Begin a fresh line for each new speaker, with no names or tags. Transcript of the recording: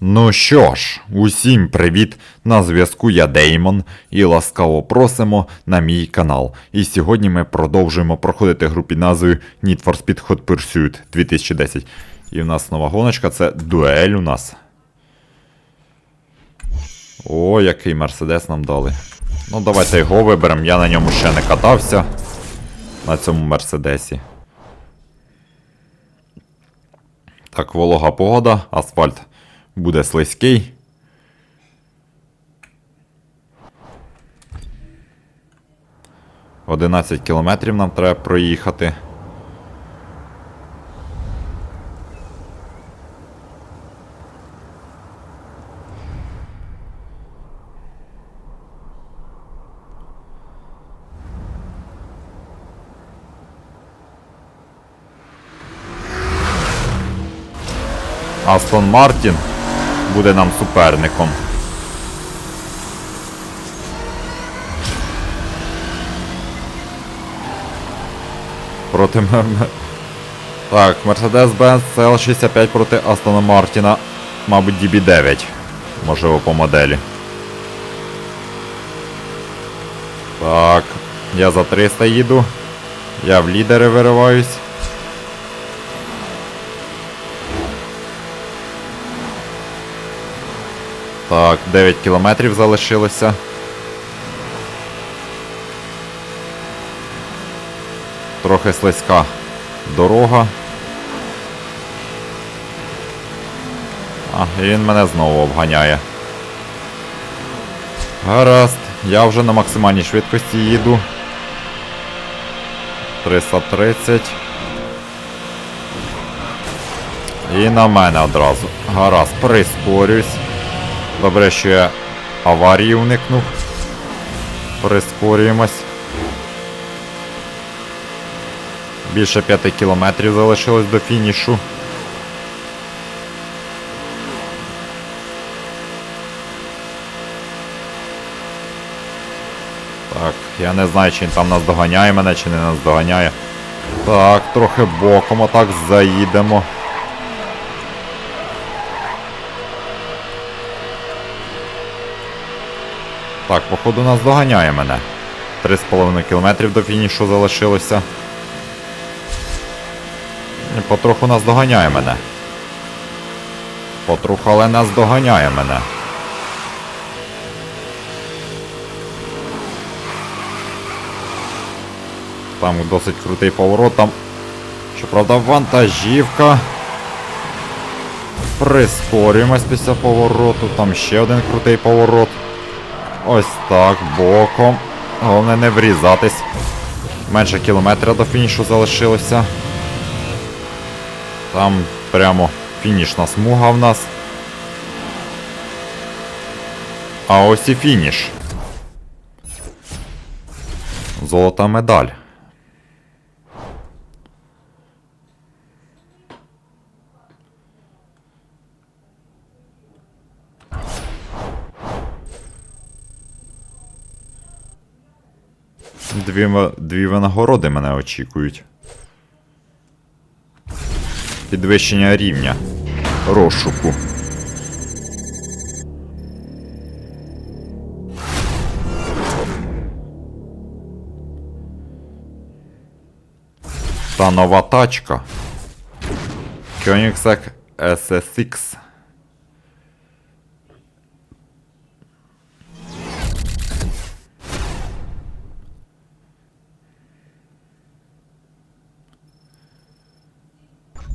Ну що ж, усім привіт! На зв'язку я Деймон і ласкаво просимо на мій канал. І сьогодні ми продовжуємо проходити гру під назвою Need for Speed Hot Pursuit 2010. І в нас нова гоночка, це дуель у нас. О, який мерседес нам дали. Ну, давайте його виберемо, я на ньому ще не катався. На цьому мерседесі. Так, волога погода, асфальт буде слизький. Одинадцять кілометрів нам треба проїхати. Астон Мартін буде нам суперником. Проти Так, Mercedes-Benz CL65 проти Астона Мартіна, мабуть, DB9. Можливо, по моделі. Так, я за 300 їду. Я в лідери вириваюсь. Так, 9 кілометрів залишилося. Трохи слизька дорога. А, і він мене знову обганяє. Гаразд, я вже на максимальній швидкості їду. 330. І на мене одразу. Гаразд, прискорюсь. Добре, що я аварії уникнув. Прискорюємось. Більше 5 кілометрів залишилось до фінішу. Так, я не знаю, чи він там нас доганяє мене, чи не нас доганяє. Так, трохи боком отак заїдемо. Так, походу нас доганяє мене. 3,5 кілометрів до фінішу залишилося. Потроху нас доганяє мене. Потроху, але нас доганяє мене. Там досить крутий поворот, там. Щоправда, вантажівка. Прискорюємось після повороту. Там ще один крутий поворот. Ось так, боком. Головне не врізатись. Менше кілометра до фінішу залишилося. Там прямо фінішна смуга в нас. А ось і фініш. Золота медаль. Дві, дві винагороди мене очікують. Підвищення рівня розшуку. Та нова тачка. Koenigsegg SSX.